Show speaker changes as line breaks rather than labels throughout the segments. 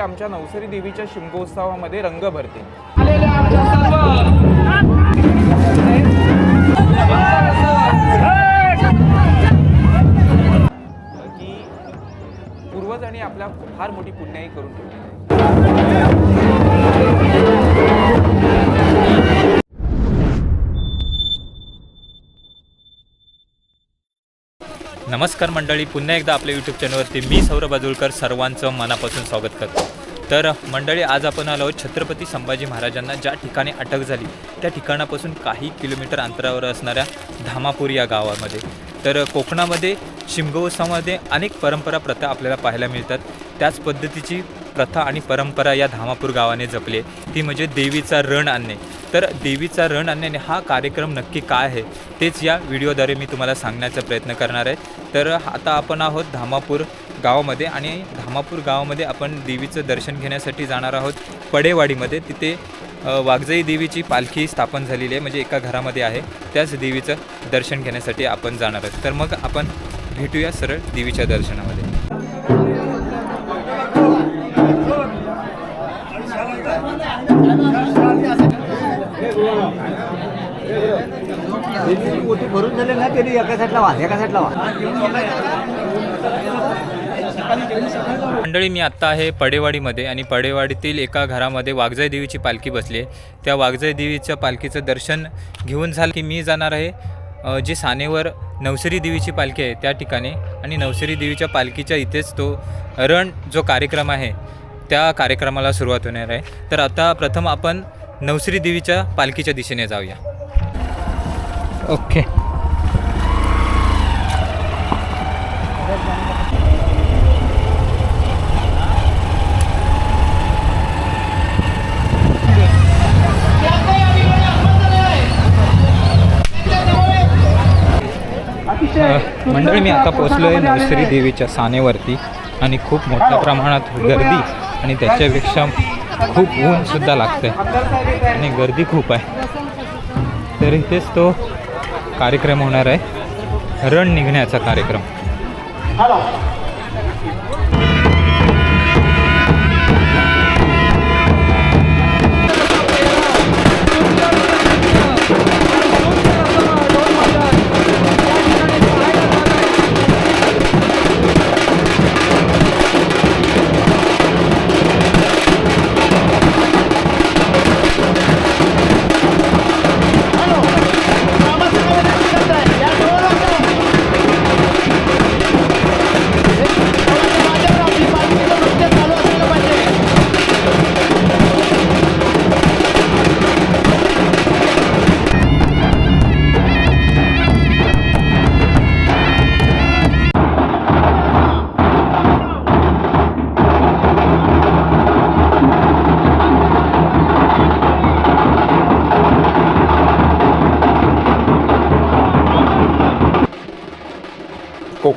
आमच्या नवसरी देवीच्या शिमगोत्सवामध्ये रंग भरते. की पूर्वजांनी आपल्या फार मोठी पुण्याही करून ठेवली.
नमस्कार मंडळी पुन्हा एकदा आपल्या यूट्यूब चॅनलवरती मी सौरभ बाजूळकर सर्वांचं मनापासून स्वागत करतो. तर मंडळी आज आपण आलो आहोत छत्रपती संभाजी महाराजांना ज्या ठिकाणी अटक झाली त्या ठिकाणापासून काही किलोमीटर अंतरावर असणाऱ्या धामापूर या गावामध्ये. तर कोकणामध्ये शिमगोत्सवामध्ये अनेक परंपरा प्रथा आपल्याला पाहायला मिळतात. त्याच पद्धतीची प्रथा आणि परंपरा या धामापूर गावाने जपली ती म्हणजे देवीचा रण आणणे. तर देवीचा रण आणण्याने हा कार्यक्रम नक्की काय आहे तेच या व्हिडिओद्वारे मी तुम्हाला सांगण्याचा प्रयत्न करणार आहे. तर आता आपण आहोत धामापूर गावामध्ये आणि धामापूर गावामध्ये आपण देवीचं दर्शन घेण्यासाठी जाणार आहोत पडेवाडीमध्ये. तिथे वाघजई वाघजाई देवीची पालखी स्थापन झालेली आहे म्हणजे एका घरामध्ये आहे. त्याच देवीचं दर्शन घेण्यासाठी आपण जाणार आहोत. तर मग आपण भेटूया सरळ देवीच्या दर्शनामध्ये.
मोठी भरून झाले ना त्यांनी एका साईडला वा एका साईडला वा.
मंडळी मी आत्ता आहे पडेवाडीमध्ये आणि पडेवाडीतील एका घरामध्ये वाघजाई देवीची पालखी बसली आहे. त्या वाघजाई देवीच्या पालखीचं दर्शन घेऊन झालं की मी जाणार आहे जी जे सानेवर नवसरी देवीची पालखी आहे त्या ठिकाणी. आणि नवसरी देवीच्या पालखीच्या इथेच तो रण जो कार्यक्रम आहे त्या कार्यक्रमाला सुरुवात होणार आहे. तर आता प्रथम आपण नवसरी देवीच्या पालखीच्या दिशेने जाऊया. ओके मंडळी मी आता पोचलो आहे नवसरी देवीच्या सानेवरती आणि खूप मोठ्या प्रमाणात गर्दी आणि त्याच्यापेक्षा खूप ऊनसुद्धा लागतं आहे आणि गर्दी खूप आहे. तर इथेच तो कार्यक्रम होणार आहे. रण निघण्याचा कार्यक्रम.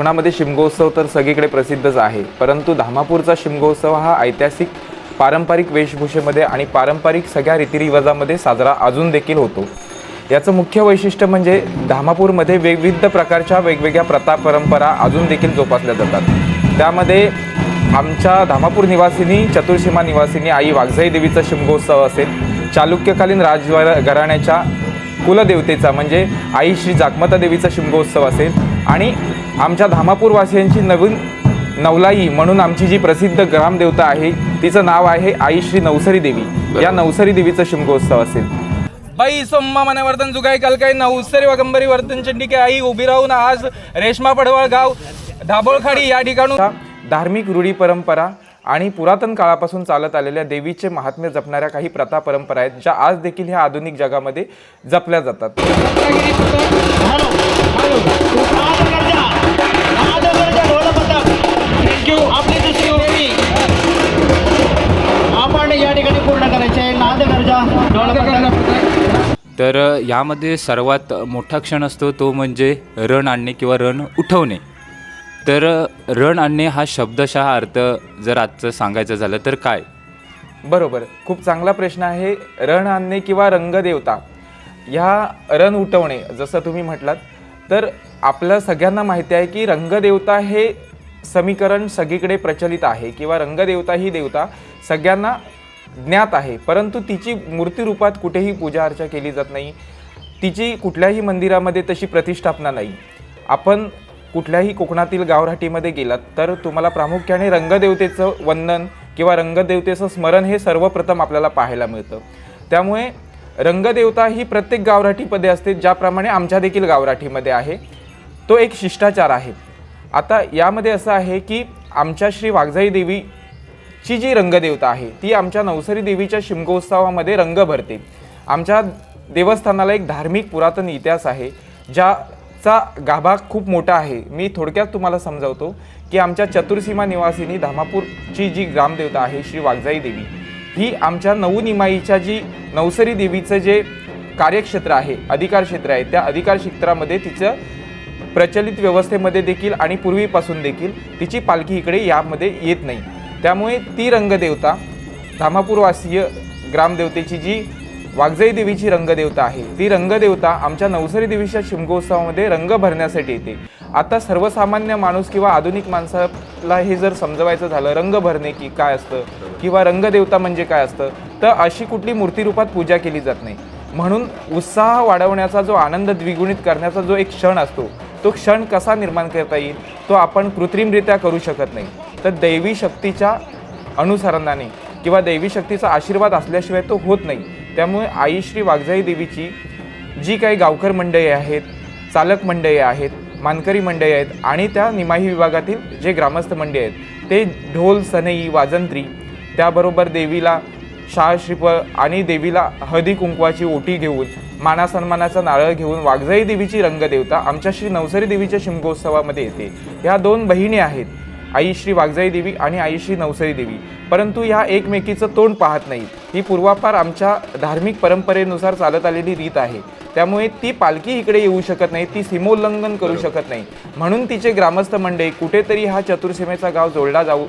कोकणामध्ये शिमगोत्सव तर सगळीकडे प्रसिद्धच आहे. परंतु धामापूरचा शिमगोत्सव हा ऐतिहासिक पारंपरिक वेशभूषेमध्ये आणि पारंपरिक सगळ्या रीतिरिवाजामध्ये साजरा अजून देखील होतो. याचं मुख्य वैशिष्ट्य म्हणजे धामापूरमध्ये विविध प्रकारच्या वेगवेगळ्या प्रथा परंपरा अजून देखील जोपासल्या जातात. त्यामध्ये आमच्या धामापूर निवासिनी चतुर्सीमा निवासिनी आई वाघजाई देवीचा शिमगोत्सव असेल चालुक्यकालीन राजवार घराण्याच्या कुलदेवतेचा म्हणजे आई श्री जागमाता देवीचा शिमगोत्सव असेल आणि आमच्या धामापूरवासियांची नवीन नवलाई म्हणून आमची जी प्रसिद्ध ग्रामदेवता आहे तिचं नाव आहे आई श्री नवसरी देवी. या नवसरी देवीचा शिमगोत्सव असेल.
बाई सोम्मा मनावर्धन जुगाई कालकाई नवसरी वगंबरी वर्धन चंडिके आई उभी राहून आज रेशमा पडवळ गाव दाभोळखाडी या ठिकाणून
धार्मिक रूढी परंपरा आणि पुरातन काळापासून चालत आलेल्या देवीचे महात्म्य जपणाऱ्या काही प्रथा परंपरा आहेत ज्या आज देखील ह्या आधुनिक जगामध्ये जपल्या जातात.
तर यामध्ये सर्वात मोठा क्षण असतो तो म्हणजे रण आणणे किंवा रण उठवणे. तर रण आणणे हा शब्दशः अर्थ जर आजचं सांगायचं झालं तर काय?
बरोबर. खूप चांगला प्रश्न आहे. रण आणणे किंवा रंगदेवता ह्या रण उठवणे जसं तुम्ही म्हटलात. तर आपल्या सगळ्यांना माहिती आहे की रंगदेवता हे समीकरण सगळीकडे प्रचलित आहे किंवा रंगदेवता ही देवता सगळ्यांना ज्ञात आहे. परंतु तिची मूर्तिरूपात कुठेही पूजा अर्चा केली जात नाही. तिची कुठल्याही मंदिरामध्ये तशी प्रतिष्ठापना नाही. आपण कुठल्याही कोकणातील गावराटीमध्ये गेलात तर तुम्हाला प्रामुख्याने रंगदेवतेचं वंदन किंवा रंगदेवतेचं स्मरण हे सर्वप्रथम आपल्याला पाहायला मिळतं. त्यामुळे रंगदेवता ही प्रत्येक गावराठीमध्ये असते ज्याप्रमाणे आमच्या देखील गावराठीमध्ये आहे. तो एक शिष्टाचार आहे. आता यामध्ये असं आहे की आमच्या श्री वाघजाई ची जी रंगदेवता आहे ती आमच्या नवसरी देवीच्या शिमगोत्सवामध्ये रंग भरते. आमच्या देवस्थानाला एक धार्मिक पुरातन इतिहास आहे ज्याचा गाभा खूप मोठा आहे. मी थोडक्यात तुम्हाला समजावतो की आमच्या चतुर्सीमा निवासिनी धामापूरची जी ग्रामदेवता आहे श्री वाघजाई देवी ही आमच्या नवनिमाईच्या जी नवसरी देवीचं जे कार्यक्षेत्र आहे अधिकार क्षेत्र आहे त्या अधिकार क्षेत्रामध्ये तिचं प्रचलित व्यवस्थेमध्ये देखील आणि पूर्वीपासून देखील तिची पालखी इकडे यामध्ये येत नाही. त्यामुळे ती रंगदेवता धामापूरवासीय ग्रामदेवतेची जी वाघजाई देवीची रंगदेवता आहे ती रंगदेवता आमच्या नवसरी देवीच्या शिमगोत्सवामध्ये रंग भरण्यासाठी येते. आता सर्वसामान्य माणूस किंवा आधुनिक माणसाला हे जर समजवायचं झालं रंग भरणे की काय असतं किंवा रंगदेवता म्हणजे काय असतं तर अशी कुठली मूर्तीरूपात पूजा केली जात नाही. म्हणून उत्साह वाढवण्याचा जो आनंद द्विगुणित करण्याचा जो एक क्षण असतो तो क्षण कसा निर्माण करता येईल तो आपण कृत्रिमरित्या करू शकत नाही. तर दैवी शक्तीच्या अनुसरणाने किंवा दैवी शक्तीचा आशीर्वाद असल्याशिवाय तो होत नाही. त्यामुळे आई श्री वाघजाई देवीची जी काही गावकर मंडळी आहेत चालक मंडळी आहेत मानकरी मंडळी आहेत आणि त्या निमाही विभागातील जे ग्रामस्थ मंडळी आहेत ते ढोल सनई वाजंत्री त्याबरोबर देवीला शाळ श्रीफळ आणि देवीला हळदी कुंकवाची ओटी घेऊन माना सन्मानाचा नारळ घेऊन वाघजाई देवीची रंगदेवता आमच्या श्री नवसरी देवीच्या शिमगोत्सवामध्ये येते. ह्या दोन बहिणी आहेत. आई श्री वाघजाई देवी आणि आई श्री नवसरी देवी. परंतु ह्या एकमेकीचं तोंड पाहत नाहीत. ही पूर्वापार आमच्या धार्मिक परंपरेनुसार चालत आलेली रीत आहे. त्यामुळे ती पालखी इकडे येऊ शकत नाही ती सीमोल्लंघन करू शकत नाही. म्हणून तिचे ग्रामस्थ मंडळी कुठेतरी हा चतुर्सीमेचा गाव जोडला जाऊ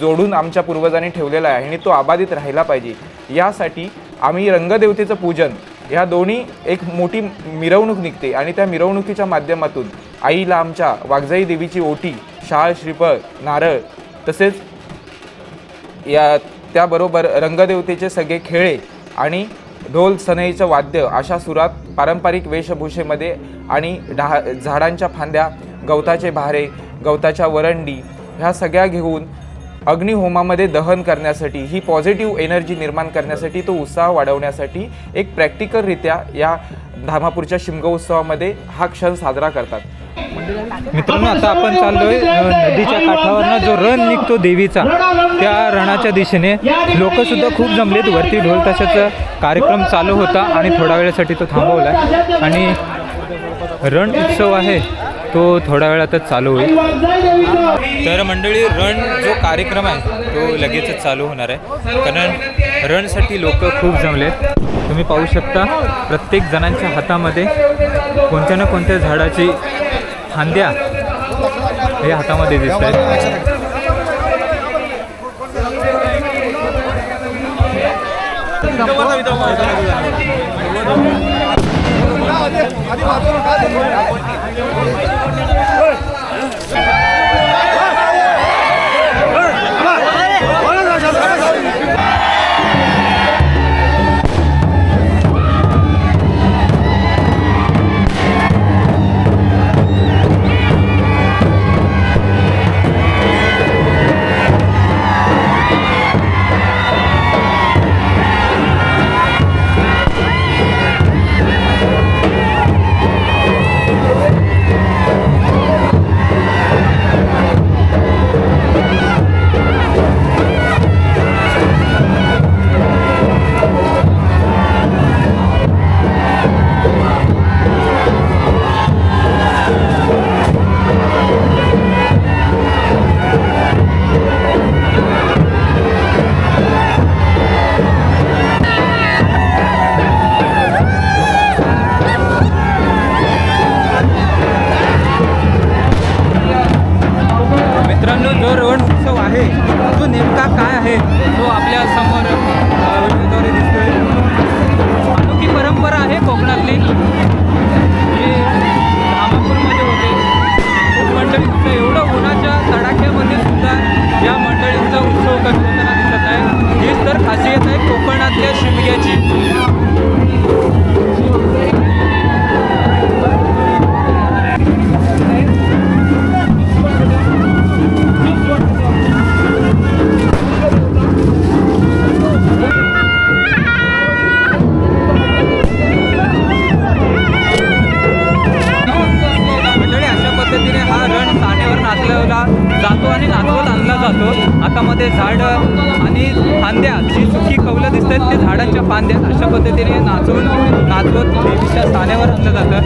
जोडून आमच्या पूर्वजांनी ठेवलेला आहे आणि तो अबाधित राहिला पाहिजे. यासाठी आम्ही रंगदेवतेचं पूजन ह्या दोन्ही एक मोठी मिरवणूक निघते आणि त्या मिरवणुकीच्या माध्यमातून आईला आमच्या वाघजाई देवीची ओटी शाळ श्रीफळ नारळ तसेच या त्याबरोबर रंगदेवतेचे सगळे खेळे आणि ढोल सनईचं वाद्य अशा सुरात पारंपरिक वेशभूषेमध्ये आणि ढा झाडांच्या फांद्या गवताचे भारे गवताच्या वरंडी ह्या सगळ्या घेऊन अग्निहोमामध्ये दहन करण्यासाठी ही पॉझिटिव्ह एनर्जी निर्माण करण्यासाठी तो उत्साह वाढवण्यासाठी एक प्रॅक्टिकलरित्या या धामापूरच्या शिमगोत्सवामध्ये हा क्षण साजरा करतात.
मित्रांनो आता आपण चाललोय नदीच्या काठावरनं जो रण निघतो देवीचा त्या रणाच्या दिशेने. लोक सुद्धा खूप जमलेत वरती ढोल तशाचा कार्यक्रम चालू होता आणि थोड्या वेळासाठी तो थांबवला आणि रण उत्सव आहे तो थोड्या वेळातच चालू होईल. तर मंडळी रण जो कार्यक्रम आहे तो लगेचच चालू होणार आहे. कारण रणसाठी लोक खूप जमलेत. तुम्ही पाहू शकता प्रत्येक जणांच्या हातामध्ये कोणत्या ना कोणत्या झाडाची फांद्या हे हातामध्ये दिसत आहेत आधी हातामध्ये झाड आणि फांद्या जी सुखी कवलं दिसतात ते झाडांच्या फांद्या अशा पद्धतीने नाचून नाचवत देवीच्या स्थानावर आणलं जातं.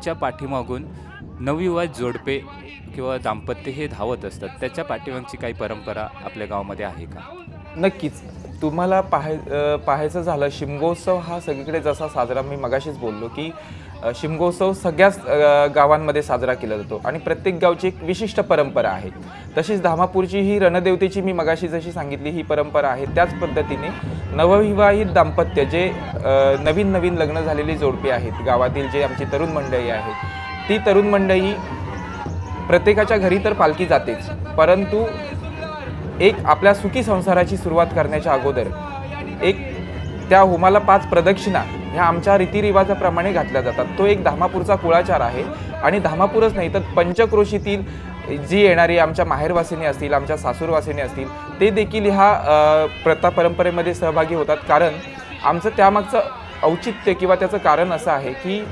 मुलीच्या पाठीमागून नवविवाह जोडपे किंवा दाम्पत्य हे धावत असतात. त्याच्या पाठीमागची काही परंपरा आपल्या गावामध्ये आहे का?
नक्कीच. तुम्हाला पाहाय पाहायचं झालं शिमगोत्सव हा सगळीकडे जसा साजरा मी मगाशीच बोललो की शिमगोत्सव सगळ्याच गावांमध्ये साजरा केला जातो आणि प्रत्येक गावची एक विशिष्ट परंपरा आहे. तशीच धामापूरची ही रणदेवतेची मी मगाशी जशी सांगितली ही परंपरा आहे त्याच पद्धतीने नवविवाहित दाम्पत्य जे नवीन नवीन लग्न झालेली जोडपी आहेत गावातील जे आमची तरुण मंडळी आहेत ती तरुण मंडळी प्रत्येकाच्या घरी तर पालखी जातेच परंतु एक आपल्या सुखी संसाराची सुरुवात करण्याच्या अगोदर एक त्या होमाला पाच प्रदक्षिणा ह्या आमच्या रीतिरिवाजाप्रमाणे घातल्या जातात. तो एक धामापूरचा कुळाचार आहे आणि धामापूरच नाही तर पंचक्रोशीतील जी येणारी आमच्या माहेरवासिनी असतील आमच्या सासूरवासिनी असतील ते देखील ह्या प्रथा परंपरेमध्ये सहभागी होतात. कारण आमचं त्यामागचं औचित्य किंवा त्याचं कारण असं आहे की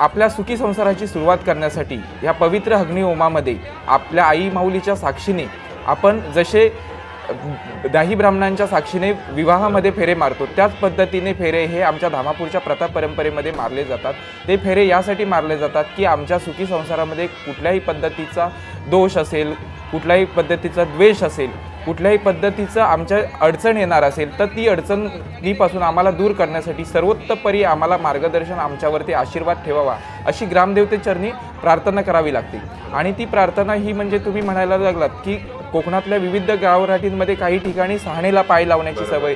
आपल्या सुखी संसाराची सुरुवात करण्यासाठी ह्या पवित्र अग्नी होमामध्ये आपल्या आई माऊलीच्या साक्षीने आपण जसे दाही ब्राह्मणांच्या साक्षीने विवाहामध्ये फेरे मारतो त्याच पद्धतीने फेरे हे आमच्या धामापूरच्या प्रथा परंपरेमध्ये मारले जातात. ते फेरे यासाठी मारले जातात की आमच्या सुखी संसारामध्ये कुठल्याही पद्धतीचा दोष असेल कुठल्याही पद्धतीचा द्वेष असेल कुठल्याही पद्धतीचं आमच्या अडचण येणार असेल तर ती अडचणीपासून आम्हाला दूर करण्यासाठी सर्वोत्तपरी आम्हाला मार्गदर्शन आमच्यावरती आशीर्वाद ठेवावा अशी ग्रामदेवतेचरणी प्रार्थना करावी लागते. आणि ती प्रार्थना ही म्हणजे तुम्ही म्हणायला लागलात की कोकणातल्या विविध गावराटींमध्ये काही ठिकाणी सहाणेला पाय लावण्याची सवय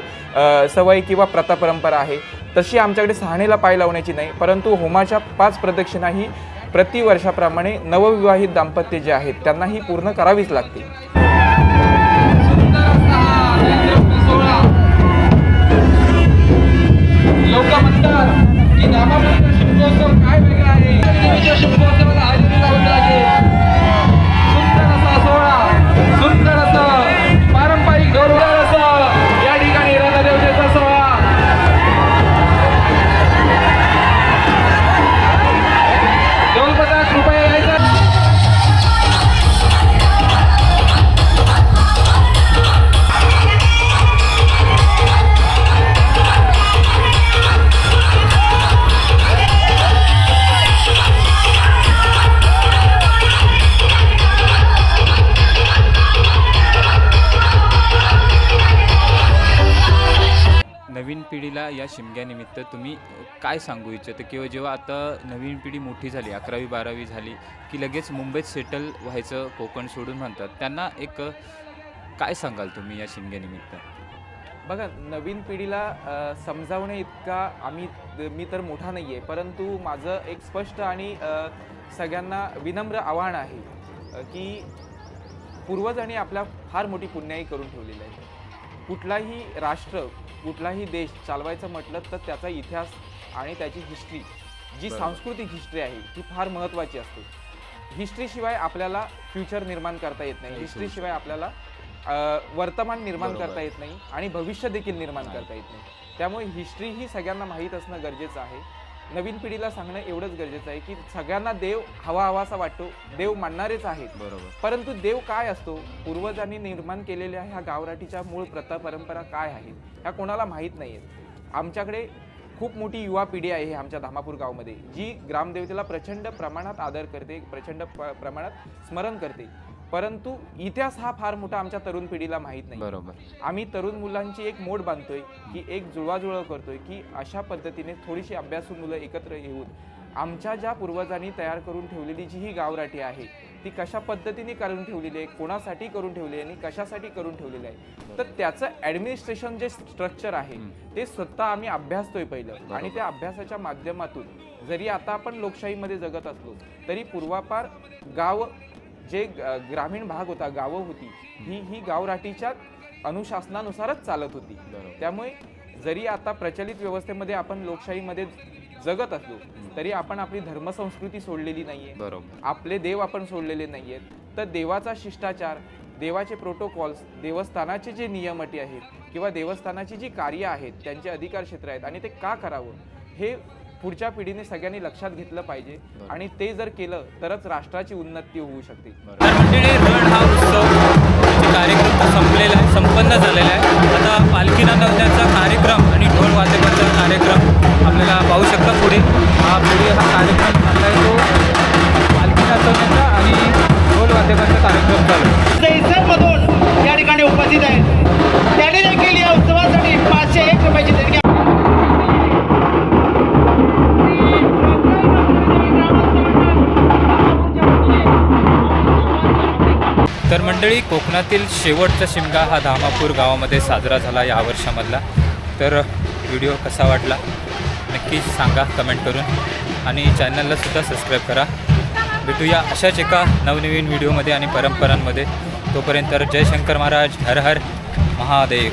सवय किंवा प्रथा परंपरा आहे. तशी आमच्याकडे सहाणेला पाय लावण्याची नाही परंतु होमाच्या पाच प्रदक्षिणा ही प्रतिवर्षाप्रमाणे नवविवाहित दाम्पत्य जे आहेत त्यांना ही पूर्ण करावीच लागते
लोक म्हणतात की काय वेगळा आहे? शिमगोत्सवाला या
शिमग्यानिमित्त तुम्ही काय सांगू इच्छितं? किंवा जेव्हा आता नवीन पिढी मोठी झाली अकरावी बारावी झाली की लगेच मुंबईत सेटल व्हायचं कोकण सोडून म्हणतात त्यांना एक काय सांगाल तुम्ही या शिमग्यानिमित्त?
बघा नवीन पिढीला समजावणे इतका आम्ही मी तर मोठा नाही आहे परंतु माझं एक स्पष्ट आणि सगळ्यांना विनम्र आव्हान आहे की पूर्वजांनी आपल्या फार मोठी पुण्याई करून ठेवलेली आहे. कुठलाही राष्ट्र कुठलाही देश चालवायचं म्हटलं तर त्याचा इतिहास आणि त्याची हिस्ट्री जी. सांस्कृतिक हिस्ट्री आहे ती फार महत्त्वाची असते. हिस्ट्रीशिवाय आपल्याला फ्युचर निर्माण करता येत नाही. हिस्ट्रीशिवाय आपल्याला वर्तमान निर्माण. करता येत नाही आणि भविष्य देखील निर्माण करता येत नाही. त्यामुळे हिस्ट्री ही सगळ्यांना माहीत असणं गरजेचं आहे. नवीन पिढीला सांगणं एवढंच गरजेचं आहे की सगळ्यांना देव हवा हवासा वाटतो. देव मानणारेच आहेत.
बरोबर.
परंतु देव काय असतो? पूर्वजांनी निर्माण केलेल्या ह्या गावराटीच्या मूळ प्रथा परंपरा काय आहेत? ह्या कोणाला माहीत नाही आहेत आमच्याकडे खूप मोठी युवा पिढी आहे आमच्या धामापूर गावामध्ये जी ग्रामदेवतेला प्रचंड प्रमाणात आदर करते प्रचंड प- प्रमाणात स्मरण करते. परंतु इतिहास हा फार मोठा आमच्या तरुण पिढीला माहीत नाही.
बरोबर.
आम्ही तरुण मुलांची एक मोड बांधतोय की एक जुळवाजुळव करतोय की अशा पद्धतीने थोडीशी अभ्यासू मुलं एकत्र येऊन आमच्या ज्या पूर्वजांनी तयार करून ठेवलेली जी ही गावराटी आहे ती कशा पद्धतीने करून ठेवलेली आहे कोणासाठी करून ठेवली आहे आणि कशासाठी करून ठेवलेली आहे तर त्याचं ॲडमिनिस्ट्रेशन जे स्ट्रक्चर आहे ते स्वतः आम्ही अभ्यासतोय पहिलं. आणि त्या अभ्यासाच्या माध्यमातून जरी आता आपण लोकशाहीमध्ये जगत असलो तरी पूर्वापार गाव जे ग्रामीण भाग होता गावं होती ही ही गावराटीच्या अनुशासनानुसारच चालत होती. त्यामुळे जरी आता प्रचलित व्यवस्थेमध्ये आपण लोकशाहीमध्ये जगत असलो तरी आपण आपली धर्मसंस्कृती सोडलेली नाहीये.
बरोबर.
आपले देव आपण सोडलेले नाहीयेत तर देवाचा शिष्टाचार देवाचे प्रोटोकॉल्स देवस्थानाचे जे नियम अटी आहेत किंवा देवस्थानाची जी कार्य आहेत त्यांचे अधिकार क्षेत्र आहेत आणि ते का करावं हे पुढच्या पिढीने सगळ्यांनी लक्षात घेतलं पाहिजे. आणि ते जर केलं तरच राष्ट्राची उन्नती होऊ शकते.
तर मंडळी रण हा उत्सव कार्यक्रम संपलेला आहे संपन्न झालेला आहे. आता पालखी नांदवण्याचा कार्यक्रम आणि ढोल वाद्यकाचा कार्यक्रम आपल्याला पाहू शकता पुढे. हा पुढे हा कार्यक्रम चालला आहे तो पालखी नाचवण्याचा आणि ढोल वाद्यकाचा कार्यक्रम चालू तर कोकणातील शेवटचा शिमगा हा धामापूर गावामध्ये साजरा झाला या वर्षामधला. तर व्हिडिओ कसा वाटला? नक्की सांगा कमेंट करून. आणि चॅनलला सुद्धा सबस्क्राईब करा. भेटूया अशाच एका नवनवीन व्हिडिओमध्ये आणि परंपरांमध्ये. तोपर्यंत जय शंकर महाराज. हर हर महादेव.